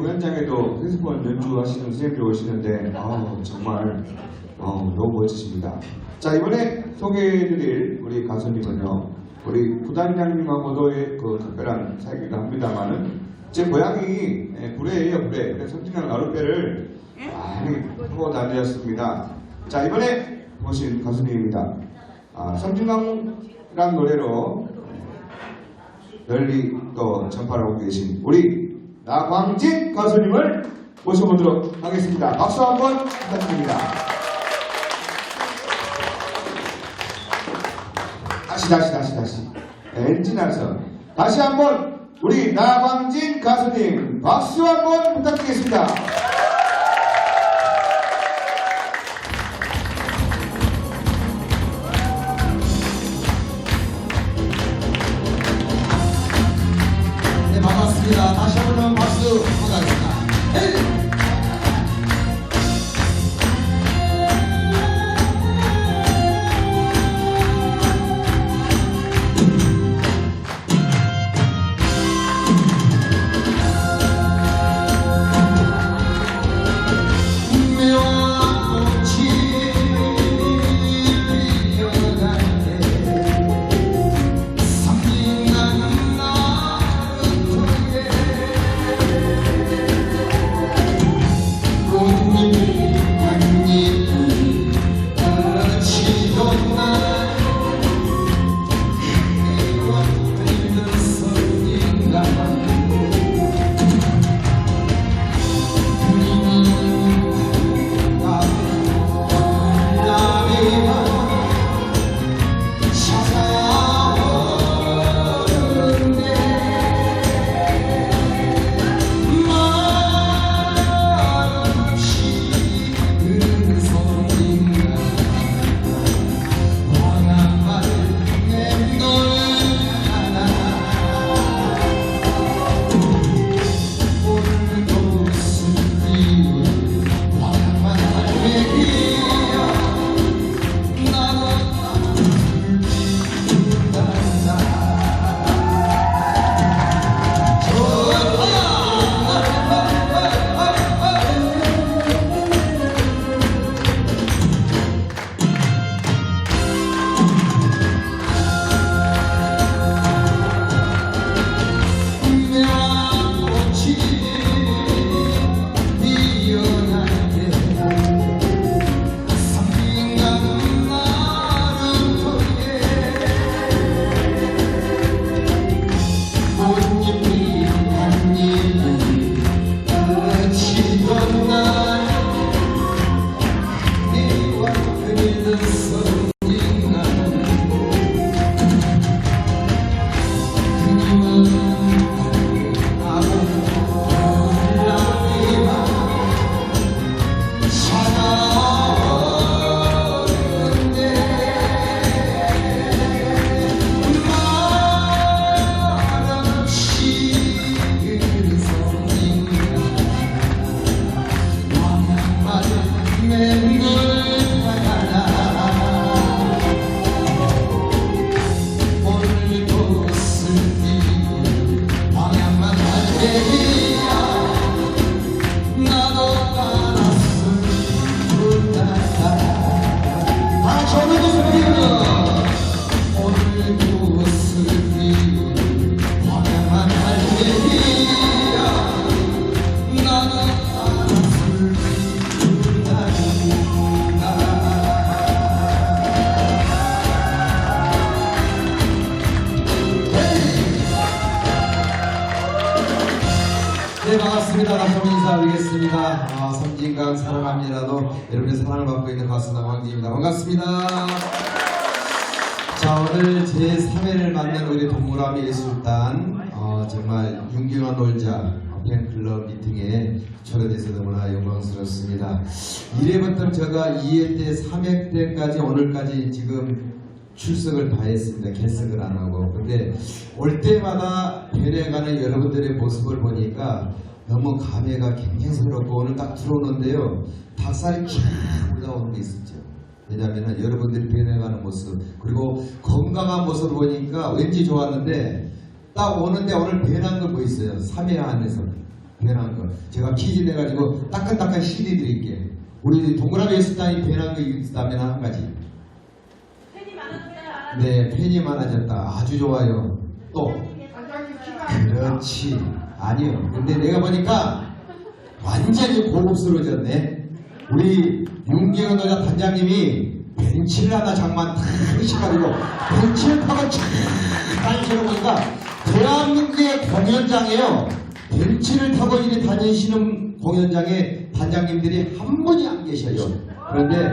공연장에도 색소폰 연주하시는 선생님들 오시는데 아우 정말 어, 너무 멋지십니다. 자 이번에 소개해드릴 우리 가수님은요 우리 부단장님하고도의 그 특별한 사이기도 합니다만은 제 고향이 예, 구례예요 구례. 그래서 성진강 나룻배를 많이 타고 다녔습니다. 자 이번에 모신 가수님입니다. 아, 성진강이란 노래로 널리 또 전파를 하고 계신 우리 나광진 가수님을 모셔보도록 하겠습니다. 박수 한번 부탁드립니다. 다시 다시 다시 다시 엔진하서 다시 한번 우리 나광진 가수님 박수 한번 부탁드리겠습니다. 오늘 제3회를 맞는 우리 동무라미 예술단 어, 정말 윤기와 놀자 팬클럽 미팅에 초대돼서 너무나 영광스럽습니다. 1회부터 제가 2회 때 3회 때까지 오늘까지 지금 출석을 다 했습니다. 개석을 안 하고. 근데 올 때마다 변해가는 여러분들의 모습을 보니까 너무 감회가 굉장히 새롭고 오늘 딱 들어오는데요. 닭살이 쫙 올라오는 게 있었죠. 왜냐하면 여러분들이 변해가는 모습 그리고 건강한 모습을 보니까 왠지 좋았는데 딱 오는데 오늘 변한 걸 보였어요. 3회 안에서 변한 거. 제가 퀴즈 내가지고 따끈따끈 CD 드릴게. 우리 동그라미 예술단이 변한 거 있다면 한 가지. 팬이 많아졌다. 네, 팬이 많아졌다. 아주 좋아요. 또. 그렇지. 아니요. 근데 내가 보니까 완전히 고급스러워졌네. 우리 윤기현 노자 단장님이 벤치를 하나 장만 탁 하셔가지고 벤치를 쫙 다니시는 보니까 대한민국의 공연장에요. 벤치를 타고 이리 다니시는 공연장에 단장님들이 한 분이 안 계셔요. 그런데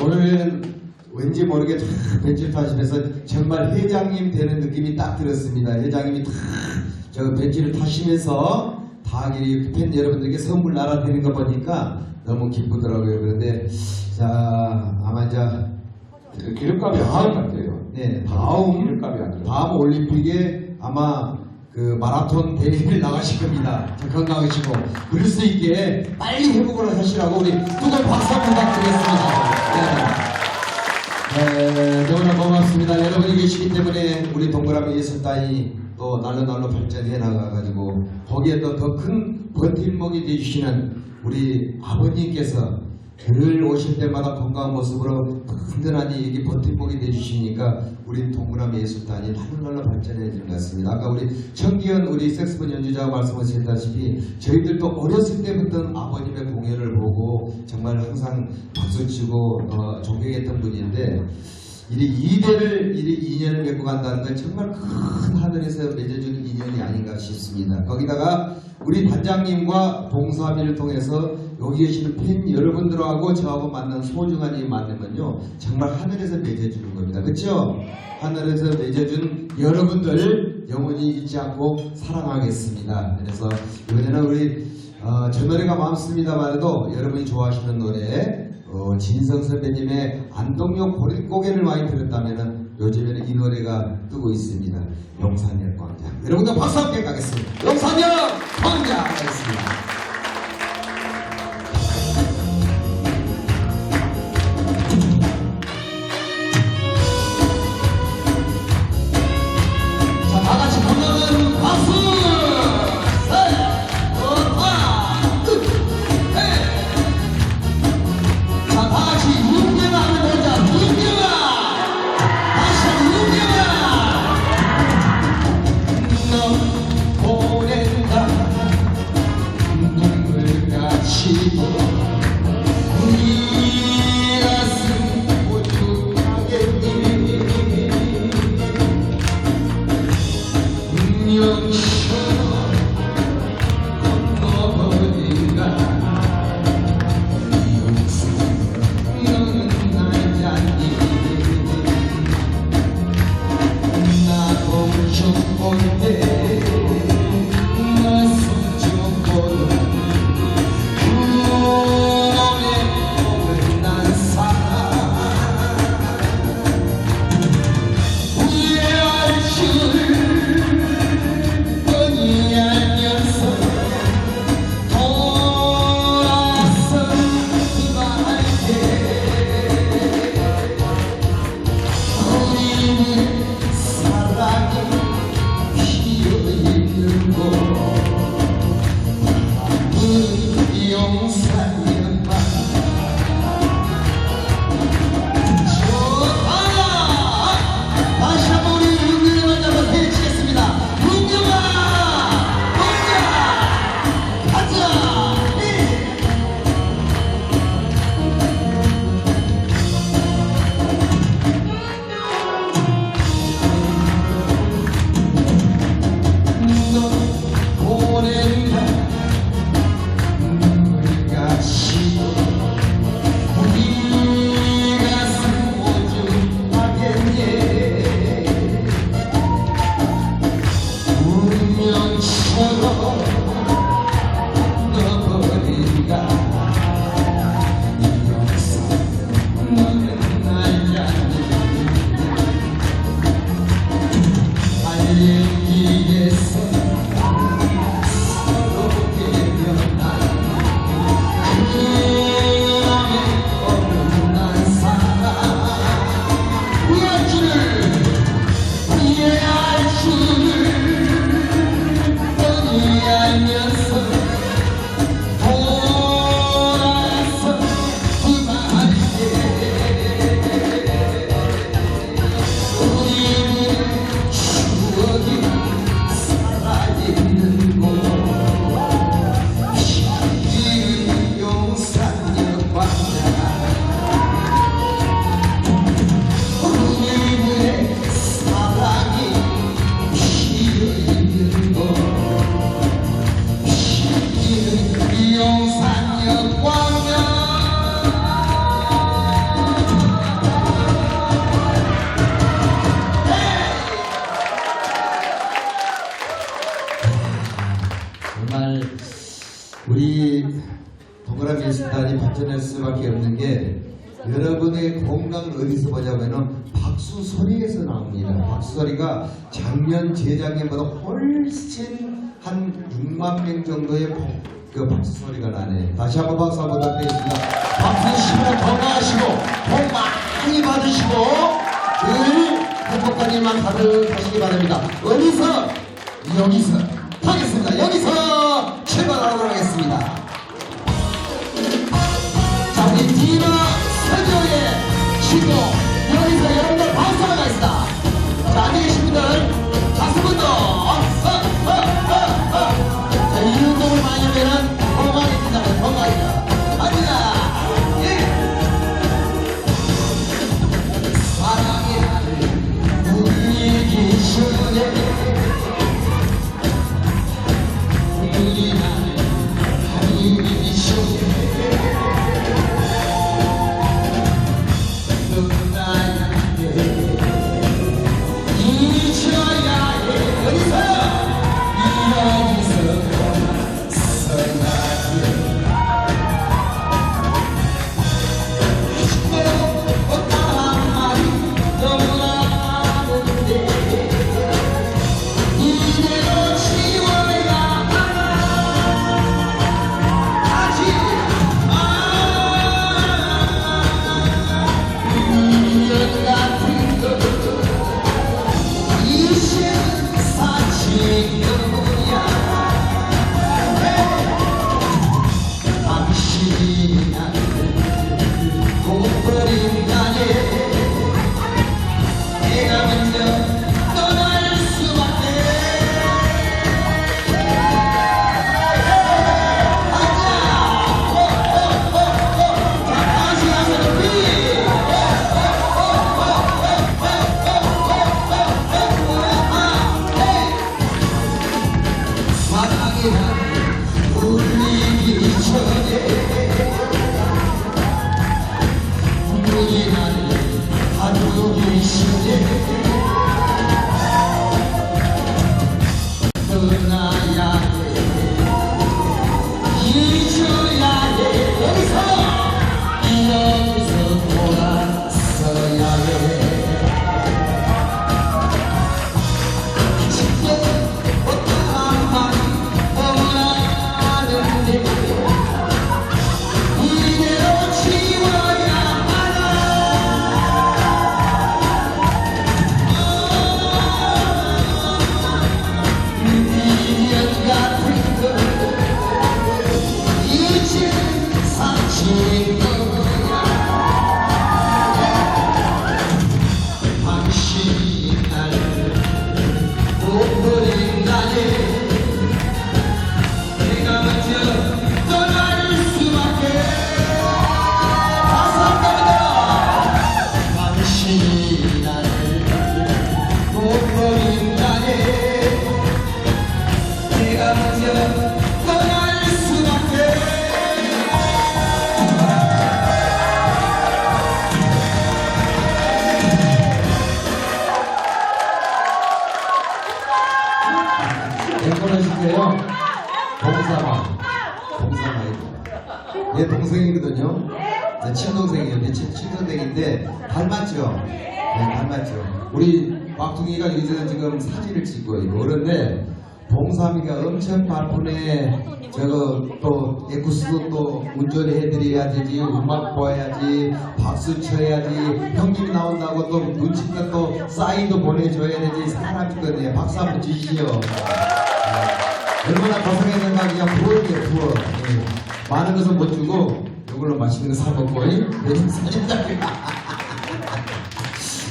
오늘은 왠지 모르게 탁 벤치를 타시면서 정말 회장님 되는 느낌이 딱 들었습니다. 회장님이 탁저 벤치를 타시면서 다이팬 여러분들께 선물 날아드리는 거 보니까 너무 기쁘더라고요. 그런데 자 아마 이제 기름값이 안될 같아요. 네 다음 기름값이 안 들어요. 다음 올림픽에 아마 그 마라톤 대회를 나가실 겁니다. 자, 건강하시고 그럴 수 있게 빨리 회복을 하시라고 우리 뜨거운 박수 한번 부탁드리겠습니다. 네. 네, 너무나 고맙습니다. 여러분이 계시기 때문에 우리 동그라미 예술단이 또 날로 날로 발전해 나가가지고 거기에 또 더 큰 버팀목이 되주시는 우리 아버님께서 늘 오실 때마다 건강한 모습으로 든든하니 이게 버팀목이 되주시니까 우리 동그라미 예술단이 날로 날로 발전해 지는 것 같습니다. 아까 우리 청기현 우리 색스폰 연주자가 말씀하셨다시피 저희들도 어렸을 때부터 아버님의 공연을 보고 정말 항상 박수치고 어, 존경했던 분인데 이리 이대를 이리 인연을 맺고 간다는 건 정말 큰 하늘에서 맺어주는 인연이 아닌가 싶습니다. 거기다가 우리 단장님과 동사미를 통해서 여기 계시는 팬 여러분들하고 저하고 만난 소중한 이 만남은요 정말 하늘에서 맺어주는 겁니다. 그렇죠? 하늘에서 맺어준 여러분들 영원히 잊지 않고 사랑하겠습니다. 그래서 이번에는 우리 어, 저 노래가 많습니다만도 여러분이 좋아하시는 노래 어, 진성 선배님의 안동역 고리- 고개를 많이 들었다면 요즘에는 이 노래가 뜨고 있습니다. 용산역 광장. 여러분들 박수 함께 가겠습니다. 용산역 광장 가겠습니다. もの 작년 재작년보다 훨씬 한 6만 명 정도의 박- 그 박수 소리가 나네. 다시 한번 박수 한번 부탁드리겠습니다. 박수 치고 건강하시고 복 많이 받으시고 늘 행복한 일만 가득하시기 바랍니다. 어디서 여기서 하겠습니다. 여기서 출발하도록 하겠습니다. 자, 우리 디너 서교의 신곡 여기서 여러분들 박수 한번 가겠습니다. 자, 앉아 계신 분들 박수부터 어, 어, 어, 어. 자, 이 운동을 많이 하면은 건강해진다. 건강해진다. 제 친동생이에요. 내 친, 친동생인데 닮았죠? 네, 닮았죠. 우리 막둥이가 여기서 지금 사진을 찍고 있고 그런데 봉삼이가 엄청 바쁘네. 저거 또 에쿠스도 또 운전해드려야 되지, 음악 봐야지, 박수 쳐야지, 형님이 나온다고 또 눈치껏 또 사인도 보내줘야 되지, 사람이 거네. 박수 한번 주시죠. 얼마나 고생했는가 그냥 부어요 부어 예. 많은 것은 못 주고 이걸로 맛있는 거 사먹고 사진 잘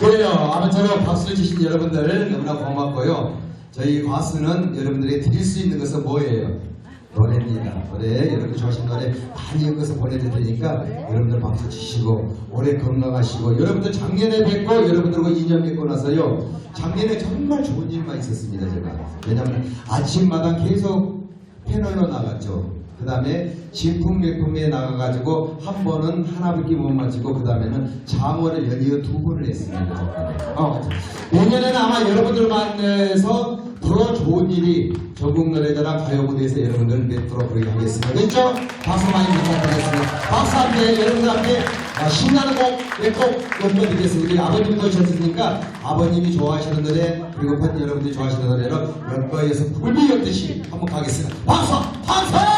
그래요. 아무쪼록 박수를 주신 여러분들 너무나 고맙고요. 저희 과수는 여러분들이 드릴 수 있는 것은 뭐예요? 노래입니다. 노래. 여러분 좋아하시는 노래 많이 엮어서 보내드릴 테니까 여러분들 박수 치시고 올해 건강하시고 여러분들 작년에 뵙고 여러분들과 인연 맺고 나서요. 작년에 정말 좋은 일만 있었습니다 제가. 왜냐하면 아침마다 계속 패널로 나갔죠 그 다음에 진품 매품에 나가가지고 한 번은 하나밖에 못 맞히고 그 다음에는 장어를 연이어 두 번을 했습니다 어, 내년에는 아마 여러분들 만나서 더 좋은 일이 전국 노래자랑 가요 무대에서 여러분들 뵙도록 그렇게 하겠습니다. 그렇죠? 박수 많이 부탁드리겠습니다. 박수 함께 여러분들 함께 아, 신나는 곡, 몇곡 연주드리겠습니다. 우리 아버님도 오셨으니까 아버님이 좋아하시는 노래 그리고 팬 여러분들이 좋아하시는 노래로 연거에서 굴비 엮듯이 한번 가겠습니다. 박수! 박수!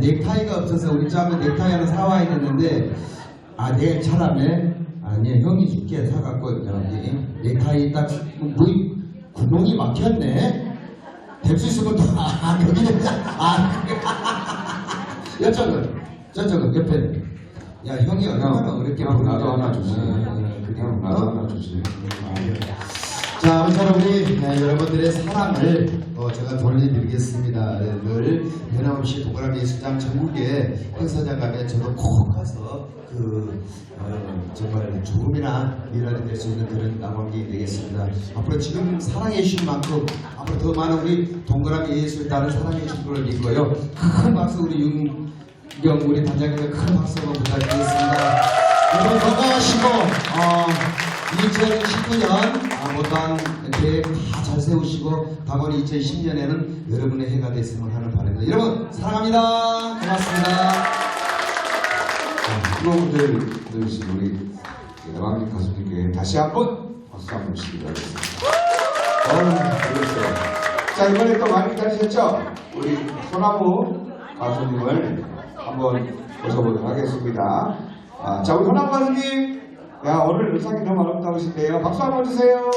넥타이가 없어서 우리 짱구 넥타이 하나 사와야 되는데, 아, 내일 차라매? 아니, 형이 줄게 사갖고, 여기. 넥타이 딱, 뭐, 구멍이 막혔네? 될 수 있으면 또, 아, 여기는, 아, 여쪽은, 저쪽은, 옆에. 야, 형이 얼마나 어렵게 형 보는지 나도 하나 주지. 어, 그냥 나도 하나 주지. 자, 우선 우리 네, 여러분들의 사랑을 어, 제가 돌려드리겠습니다. 네, 늘 변함없이 동그라미 예술장 전국에 행사장 가면 저도 꼭 가서 그 어, 정말 조금이나 미랄이 될수 있는 그런 나방이 되겠습니다. 앞으로 지금 사랑해 주신 만큼 앞으로 더 많은 우리 동그라미 예술단을 사랑해 주실 걸로 믿고요. 큰 박수 우리 윤경 우리 단장님의 큰 박수 한번 부탁드리겠습니다. 여러분 건강하시고 어, 2019년 아, 못한 계획 다 잘 세우시고 다음번 2010년에는 여러분의 해가 됐으면 하는 바람입니다. 여러분 사랑합니다. 고맙습니다. 프로분들 들으신 우리 나방님 가수님께 다시 한번 박수 한번 그랬어요. 자, 이번에 또 많이 기다리셨죠? 우리 소나무 가수님을 한번 모셔보도록 하겠습니다. 아, 자, 우리 소나무 가수님. 야, 오늘 의상이 너무 아름다우신데요. 박수 한번 주세요.